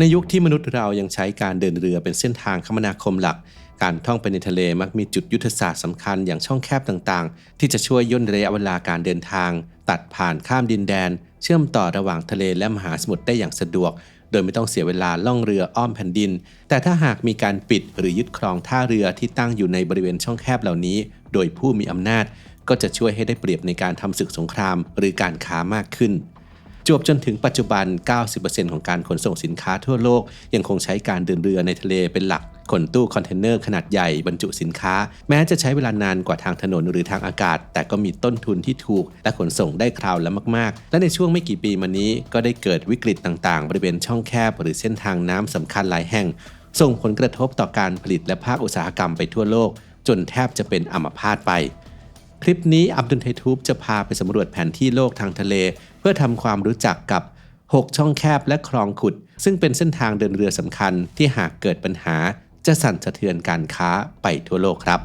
ในยุคที่มนุษย์เรายังใช้การเดินเรือเป็นเส้นทางคมนาคมหลัก การท่องไปในทะเลมักมีจุดยุทธศาสตร์สำคัญอย่างช่องแคบต่างๆ ที่จะช่วยย่นระยะเวลาการเดินทาง ตัดผ่านข้ามดินแดน เชื่อมต่อระหว่างทะเลและมหาสมุทรได้อย่างสะดวก โดยไม่ต้องเสียเวลาล่องเรืออ้อมแผ่นดิน แต่ถ้าหากมีการปิดหรือยึดครองท่าเรือที่ตั้งอยู่ในบริเวณช่องแคบเหล่านี้ โดยผู้มีอำนาจก็จะช่วยให้ได้เปรียบในการทำศึกสงคราม หรือการค้ามากขึ้น จวบจนถึงปัจจุบัน 90%ของการขนส่งสินค้าทั่วโลก ยังคงใช้การเดินเรือในทะเลเป็นหลักขนตู้คอนเทนเนอร์ขนาดใหญ่บรรจุสินค้า แม้จะใช้เวลานานกว่าทางถนนหรือทางอากาศ แต่ก็มีต้นทุนที่ถูก และขนส่งได้คราวละมากๆ และในช่วงไม่กี่ปีมานี้ก็ได้เกิดวิกฤตต่างๆ บริเวณช่องแคบ หรือเส้นทางน้ำสำคัญหลายแห่ง ส่งผลกระทบต่อการผลิตและภาคอุตสาหกรรมไปทั่วโลก จนแทบจะเป็นอัมพาตไป คลิปนี้อับดุลไททูบจะพาไปสำรวจแผนที่โลกทางทะเล เพื่อทำความรู้จักกับ 6 ช่องแคบและคลองขุด ซึ่งเป็นเส้นทางเดินเรือสำคัญที่หากเกิดปัญหา จะสั่นสะเทือนการค้าไปทั่วโลกครับ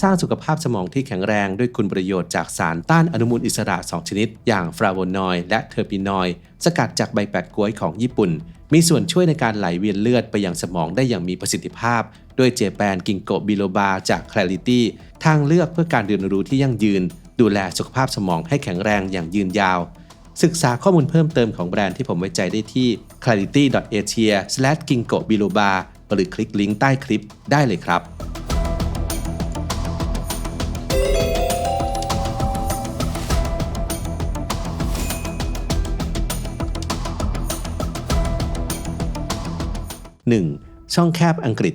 สร้างสุขภาพสมองที่แข็งแรงด้วยคุณประโยชน์จากสารต้านอนุมูลอิสระ 2 ชนิด อย่างฟลาโวนอยด์และเทอร์ปินอยด์สกัดจากใบแปะกล้วยของญี่ปุ่น มีส่วนช่วยในการไหลเวียนเลือดไปยังสมองได้อย่างมีประสิทธิภาพ ด้วยเจแปนกิงโกบิโลบาจาก Clarity ทางเลือกเพื่อการเรียนรู้ที่ยั่งยืน ดูแลสุขภาพสมองให้แข็งแรงอย่างยืนยาว ศึกษาข้อมูลเพิ่มเติมของแบรนด์ที่ผมไว้ใจได้ที่ clarity.asia/gingobiloba หรือคลิกลิงก์ใต้คลิปได้เลยครับ 1. ช่องแคบอังกฤษ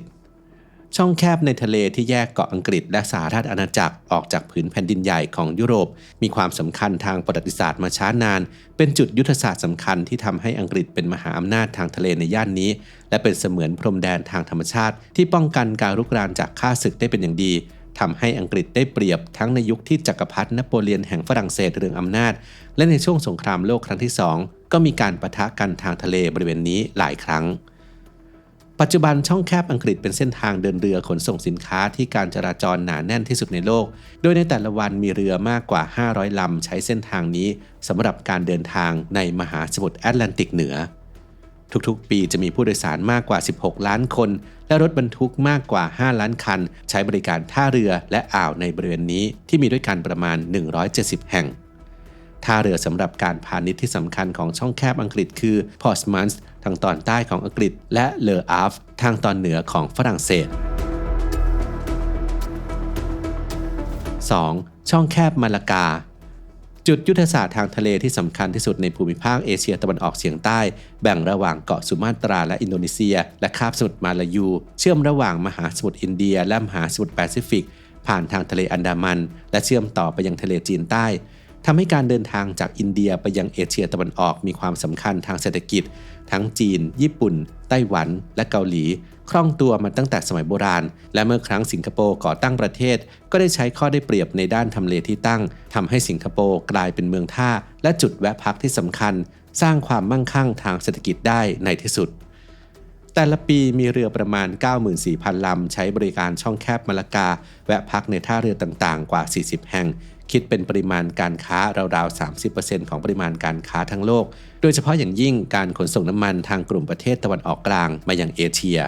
ช่องแคบในทะเลที่แยกเกาะอังกฤษ และสหราชอาณาจักรออกจากผืนแผ่นดินใหญ่ของยุโรป มีความสำคัญทางประวัติศาสตร์มาช้านาน เป็นจุดยุทธศาสตร์สำคัญที่ทำให้อังกฤษเป็นมหาอำนาจทางทะเลในย่านนี้ และเป็นเสมือนพรมแดนทางธรรมชาติ ที่ป้องกันการรุกรานจากข้าศึกได้เป็นอย่างดีทำให้อังกฤษได้เปรียบทั้งในยุคที่จักรพรรดินโปเลียนแห่งฝรั่งเศสเรืองอำนาจ และในช่วงสงครามโลกครั้งที่สองก็มีการปะทะกันทางทะเลบริเวณนี้หลายครั้ง ปัจจุบันช่องแคบอังกฤษเป็นเส้นทางเดินเรือขนส่งสินค้าที่การจราจรหนาแน่นที่สุดในโลก โดยในแต่ละวันมีเรือมากกว่า 500 ลำ ใช้เส้นทางนี้สำหรับการเดินทางในมหาสมุทรแอตแลนติกเหนือ ทุกๆ ปีจะมีผู้โดยสารมากกว่า 16 ล้านคน และรถบรรทุกมากกว่า 5 ล้านคัน ใช้บริการท่าเรือและอ่าวในบริเวณนี้ที่มีด้วยกันประมาณ 170 แห่ง ท่าเรือสำหรับการพาณิชย์ที่สำคัญของช่องแคบอังกฤษคือพอร์สมันส์ทางตอนใต้ของอังกฤษ และเลออาฟทางตอนเหนือของฝรั่งเศส 2. ช่องแคบมาลากา จุดยุทธศาสตร์ทางทะเลที่สำคัญที่สุดในภูมิภาคเอเชียตะวันออกเฉียงใต้ แบ่งระหว่างเกาะสุมาตราและอินโดนีเซีย และคาบสมุทรมาลายู เชื่อมระหว่างมหาสมุทรอินเดีย และมหาสมุทรแปซิฟิก ผ่านทางทะเลอันดามัน และเชื่อมต่อไปยังทะเลจีนใต้ ทำให้การเดินทางจากอินเดียไปยังเอเชียตะวันออกมีความสำคัญทางเศรษฐกิจ ทั้งจีน ญี่ปุ่น ไต้หวัน และเกาหลี คล่องตัวมาตั้งแต่สมัยโบราณ และเมื่อครั้งสิงคโปร์ก่อตั้งประเทศ ก็ได้ใช้ข้อได้เปรียบในด้านทำเลที่ตั้งทำให้สิงคโปร์กลายเป็นเมืองท่า และจุดแวะพักที่สำคัญ สร้างความมั่งคั่งทางเศรษฐกิจได้ในที่สุดแต่ละปีมีเรือประมาณ 94,000 ลำ ใช้บริการช่องแคบมาลากา แวะพักในท่าเรือต่างๆ กว่า 40 แห่ง คิดเป็นปริมาณการค้าราวๆ 30%ของปริมาณการค้าทั้งโลก โดยเฉพาะอย่างยิ่งการขนส่งน้ำมันทางกลุ่มประเทศตะวันออกกลางมายังเอเชีย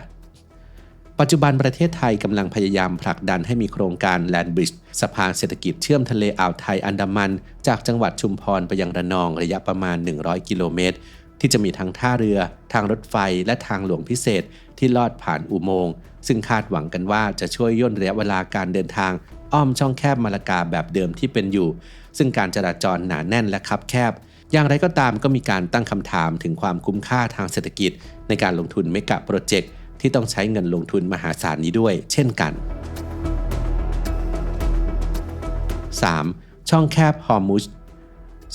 ปัจจุบันประเทศไทยกำลังพยายามผลักดันให้มีโครงการแลนบริดจ์สะพานเศรษฐกิจเชื่อมทะเลอ่าวไทยอันดามัน จากจังหวัดชุมพรไปยังระนองระยะประมาณ 100 กิโลเมตรที่จะมีทั้งท่าเรือ ทางรถไฟ และทางหลวงพิเศษที่ลอดผ่านอุโมงค์ ซึ่งคาดหวังกันว่าจะช่วยย่นระยะเวลาการเดินทาง อ้อมช่องแคบมาลากาแบบเดิมที่เป็นอยู่ ซึ่งการจราจรหนาแน่นและคับแคบ อย่างไรก็ตามก็มีการตั้งคำถามถึงความคุ้มค่าทางเศรษฐกิจ ในการลงทุนเมกะโปรเจกต์ที่ต้องใช้เงินลงทุนมหาศาลนี้ด้วย เช่นกัน 3. ช่องแคบฮอร์มุช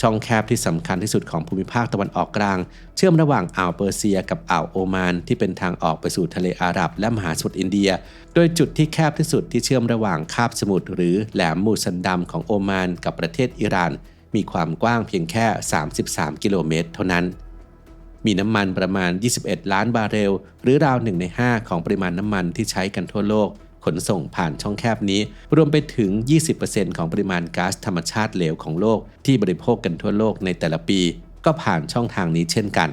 ช่องแคบที่สำคัญที่สุดของภูมิภาคตะวันออกกลาง เชื่อมระหว่างอ่าวเปอร์เซียกับอ่าวโอมาน ที่เป็นทางออกไปสู่ทะเลอาหรับและมหาสมุทรอินเดีย โดยจุดที่แคบที่สุดที่เชื่อมระหว่างคาบสมุทรหรือแหลมมูซันดัมของโอมานกับประเทศอิหร่าน มีความกว้างเพียงแค่ 33 กิโลเมตร เท่านั้น มีน้ำมันประมาณ 21 ล้านบาร์เรล หรือราว1ใน 5 ของปริมาณน้ำมันที่ใช้กันทั่วโลก ขนส่งผ่านช่องแคบนี้ รวมไปถึง 20%ของปริมาณก๊าซธรรมชาติเหลวของโลก ที่บริโภคกันทั่วโลกในแต่ละปี ก็ผ่านช่องทางนี้เช่นกัน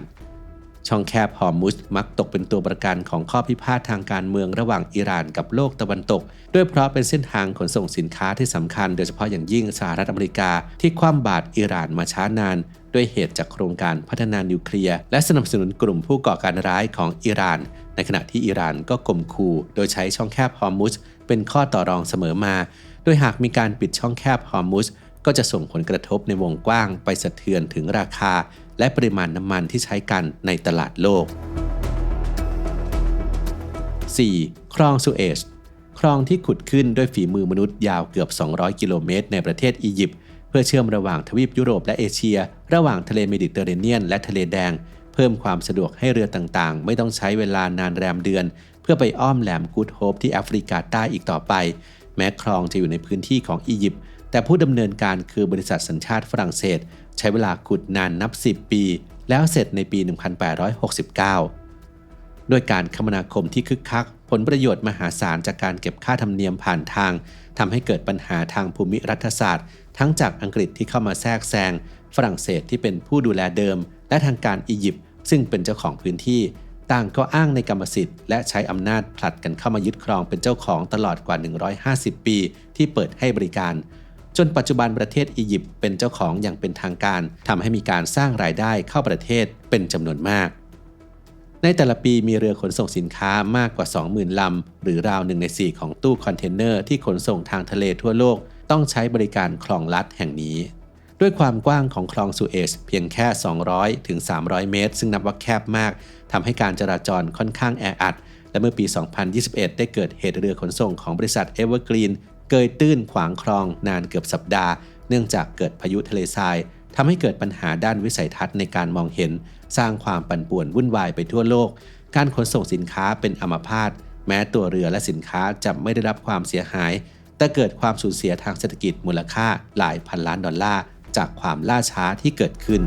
ช่องแคบฮอร์มุสมักตกเป็นตัวประกันของข้อพิพาททางการเมืองระหว่างอิหร่านกับโลกตะวันตก ด้วยเพราะเป็นเส้นทางขนส่งสินค้าที่สำคัญโดยเฉพาะอย่างยิ่งสหรัฐอเมริกา ที่คว่ำบาตรอิหร่านมาช้านาน ด้วยเหตุจากโครงการพัฒนานิวเคลียร์และสนับสนุนกลุ่มผู้ก่อการร้ายของอิหร่าน ในขณะที่อิหร่านก็กลมขู่โดยใช้ช่องแคบฮอร์มุสเป็นข้อต่อรองเสมอมา โดยหากมีการปิดช่องแคบฮอร์มุสก็จะส่งผลกระทบในวงกว้างไปสะเทือนถึงราคา และปริมาณน้ำมันที่ใช้กันในตลาดโลก 4. คลองสุเอซคลองที่ขุดขึ้นด้วยฝีมือมนุษย์ยาวเกือบ 200 กิโลเมตร ในประเทศอียิปต์เพื่อเชื่อมระหว่างทวีปยุโรปและเอเชีย ระหว่างทะเลเมดิเตอร์เรเนียน และทะเลแดง เพิ่มความสะดวกให้เรือต่างๆ ไม่ต้องใช้เวลานานแรมเดือน เพื่อไปอ้อมแหลมกูดโฮปที่แอฟริกาใต้อีกต่อไป แม้คลองจะอยู่ในพื้นที่ของอียิปต์แต่ผู้ดำเนินการคือบริษัทสัญชาติฝรั่งเศส ใช้เวลาขุดนานนับ 10 ปี แล้วเสร็จในปี 1869 ด้วยการคมนาคมที่คึกคัก ผลประโยชน์มหาศาลจากการเก็บค่าธรรมเนียมผ่านทางทำให้เกิดปัญหาทางภูมิรัฐศาสตร์ ทั้งจากอังกฤษที่เข้ามาแทรกแซงฝรั่งเศสที่เป็นผู้ดูแลเดิม และทางการอียิปต์ซึ่งเป็นเจ้าของพื้นที่ต่างก็อ้างในกรรมสิทธิ์และใช้อำนาจผลัดกันเข้ามายึดครองเป็นเจ้าของตลอดกว่า 150 ปีที่เปิดให้บริการ จนปัจจุบันประเทศอียิปต์เป็นเจ้าของอย่างเป็นทางการทำให้มีการสร้างรายได้เข้าประเทศเป็นจำนวนมาก ในแต่ละปีมีเรือขนส่งสินค้ามากกว่า 20,000 ลำ หรือราวหนึ่งใน 4 ของตู้คอนเทนเนอร์ที่ขนส่งทางทะเลทั่วโลก ต้องใช้บริการคลองลัดแห่งนี้ ด้วยความกว้างของคลองสุเอซเพียงแค่ 200ถึง300 เมตร ซึ่งนับว่าแคบมากทำให้การจราจรค่อนข้างแออัดและเมื่อปี 2021 ได้เกิดเหตุเรือขนส่งของบริษัทเอ เกรีนเกยตื้นขวางคลองนานเกือบสัปดาห์ เนื่องจากเกิดพายุทะเลทรายทำให้เกิดปัญหาด้านวิสัยทัศน์ในการมองเห็น สร้างความปั่นป่วนวุ่นวายไปทั่วโลก การขนส่งสินค้าเป็นอัมพาตแม้ตัวเรือและสินค้าจะไม่ได้รับความเสียหาย แต่เกิดความสูญเสียทางเศรษฐกิจมูลค่าหลายพันล้านดอลลาร์ จากความล่าช้าที่เกิดขึ้น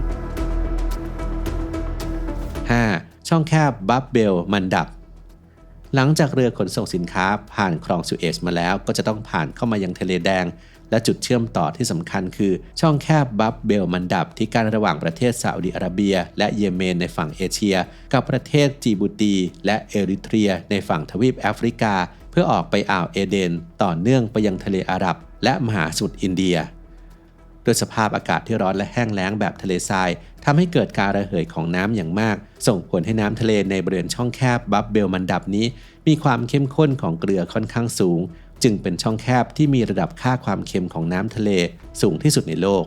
5. ช่องแคบบับเบลมันดับ หลังจากเรือขนส่งสินค้าผ่านคลองสุเอซมาแล้ว ก็จะต้องผ่านเข้ามายังทะเลแดง และจุดเชื่อมต่อที่สำคัญคือ ช่องแคบบับเบลมันดับที่กั้นระหว่างประเทศซาอุดิอาระเบีย และเยเมนในฝั่งเอเชีย กับประเทศจีบูตี และเอริเทรีย ในฝั่งทวีปแอฟริกา เพื่อออกไปอ่าวเอเดน ต่อเนื่องไปยังทะเลอาหรับ และมหาสมุทรอินเดีย โดยสภาพอากาศที่ร้อนและแห้งแล้งแบบทะเลทรายทำให้เกิดการระเหยของน้ำอย่างมาก ส่งผลให้น้ำทะเลในบริเวณช่องแคบบับเบลมันดับนี้ มีความเข้มข้นของเกลือค่อนข้างสูง จึงเป็นช่องแคบที่มีระดับค่าความเค็มของน้ำทะเลสูงที่สุดในโลก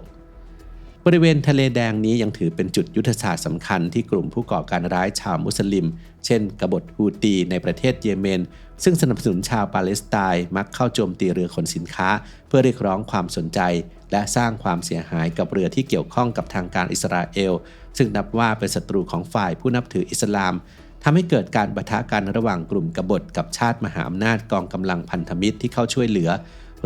บริเวณทะเลแดงนี้ยังถือเป็นจุดยุทธศาสตร์สำคัญที่กลุ่มผู้ก่อการร้ายชาวมุสลิม เช่น กบฏฮูตีในประเทศเยเมน ซึ่งสนับสนุนชาวปาเลสไตน์มักเข้าโจมตีเรือขนสินค้า เพื่อเรียกร้องความสนใจ และสร้างความเสียหายกับเรือที่เกี่ยวข้องกับทางการอิสราเอล ซึ่งนับว่าเป็นศัตรูของฝ่ายผู้นับถืออิสลามทำให้เกิดการปะทะกันระหว่างกลุ่มกบฏกับชาติมหาอำนาจกองกำลังพันธมิตรที่เข้าช่วยเหลือ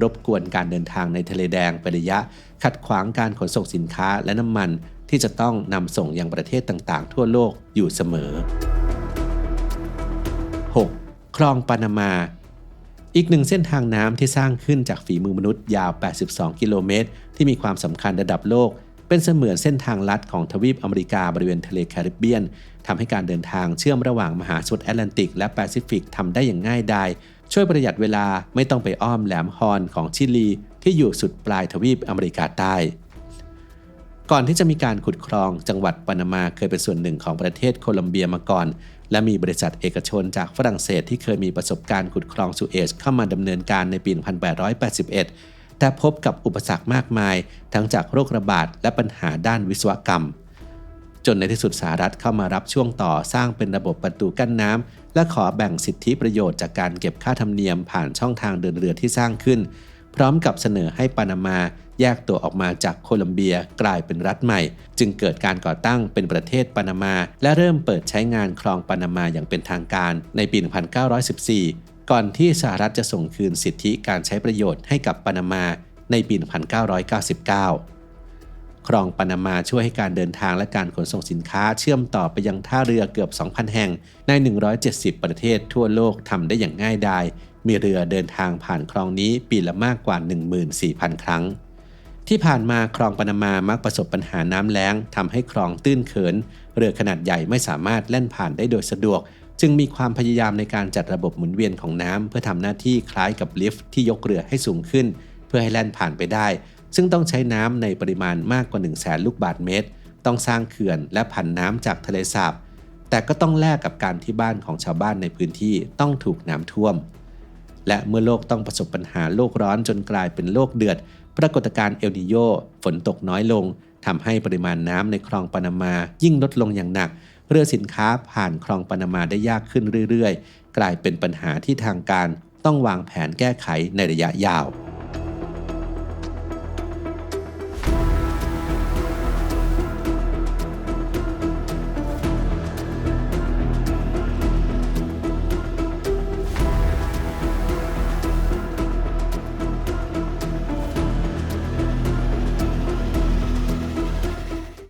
รบกวนการเดินทางในทะเลแดงไประยะ ขัดขวางการขนส่งสินค้าและน้ำมันที่จะต้องนำส่งยังประเทศต่างๆ ทั่วโลกอยู่เสมอ 6. คลองปานามา อีกหนึ่งเส้นทางน้ำที่สร้างขึ้นจากฝีมือมนุษย์ยาว 82 กิโลเมตร ที่มีความสำคัญระดับโลก เป็นเสมือนเส้นทางลัดของทวีปอเมริกาบริเวณทะเลแคริบเบียนทำให้การเดินทางเชื่อมระหว่างมหาสมุทรแอตแลนติก และแปซิฟิกทำได้อย่างง่ายดายช่วยประหยัดเวลาไม่ต้องไปอ้อมแหลมฮอนของชิลี ที่อยู่สุดปลายทวีปอเมริกาใต้ ก่อนที่จะมีการขุดคลองจังหวัดปานามาเคยเป็นส่วนหนึ่งของประเทศโคลอมเบียมาก่อน และมีบริษัทเอกชนจากฝรั่งเศสที่เคยมีประสบการณ์ขุดคลองสุเอซเข้ามาดำเนินการในปี 1881 แต่พบกับอุปสรรคมากมาย ทั้งจากโรคระบาดและปัญหาด้านวิศวกรรม จนในที่สุดสหรัฐเข้ามารับช่วงต่อสร้างเป็นระบบประตูกั้นน้ำและขอแบ่งสิทธิประโยชน์จากการเก็บค่าธรรมเนียมผ่านช่องทางเดินเรือที่สร้างขึ้น พร้อมกับเสนอให้ปานามา แยกตัวออกมาจากโคลัมเบียกลายเป็นรัฐใหม่ จึงเกิดการก่อตั้งเป็นประเทศปานามา และเริ่มเปิดใช้งานคลองปานามาอย่างเป็นทางการในปี 1914 ก่อนที่สหรัฐจะส่งคืนสิทธิการใช้ประโยชน์ให้กับปานามาในปี 1999คลองปานามาช่วยให้การเดินทางและการขนส่งสินค้าเชื่อมต่อไปยังท่าเรือเกือบ 2,000 แห่ง ใน 170 ประเทศทั่วโลกทำได้อย่างง่ายดาย มีเรือเดินทางผ่านคลองนี้ปีละมากกว่า 14,000 ครั้ง ที่ผ่านมาคลองปานามามักประสบปัญหาน้ำแล้งทำให้คลองตื้นเขิน เรือขนาดใหญ่ไม่สามารถแล่นผ่านได้โดยสะดวก จึงมีความพยายามในการจัดระบบหมุนเวียนของน้ำเพื่อทำหน้าที่คล้ายกับลิฟต์ที่ยกเรือให้สูงขึ้น เพื่อให้แล่นผ่านไปได้ ซึ่งต้องใช้น้ำในปริมาณมากกว่า 1 0 0 0 0แสนลูกบาศก์เมตร ต้องสร้างเขื่อนและผันน้ำจากทะเลสาบแต่ก็ต้องแลกกับการที่บ้านของชาวบ้านในพื้นที่ต้องถูกน้ำท่วม และเมื่อโลกต้องประสบปัญหาโลกร้อนจนกลายเป็นโลกเดือด ปรากฏการณ์เอลนิโยฝนตกน้อยลงทำให้ปริมาณน้ำในคลองปานามายิ่งลดลงอย่างหนัก เรือสินค้าผ่านคลองปานามาได้ยากขึ้นเรื่อยๆ กลายเป็นปัญหาที่ทางการต้องวางแผนแก้ไขในระยะยาว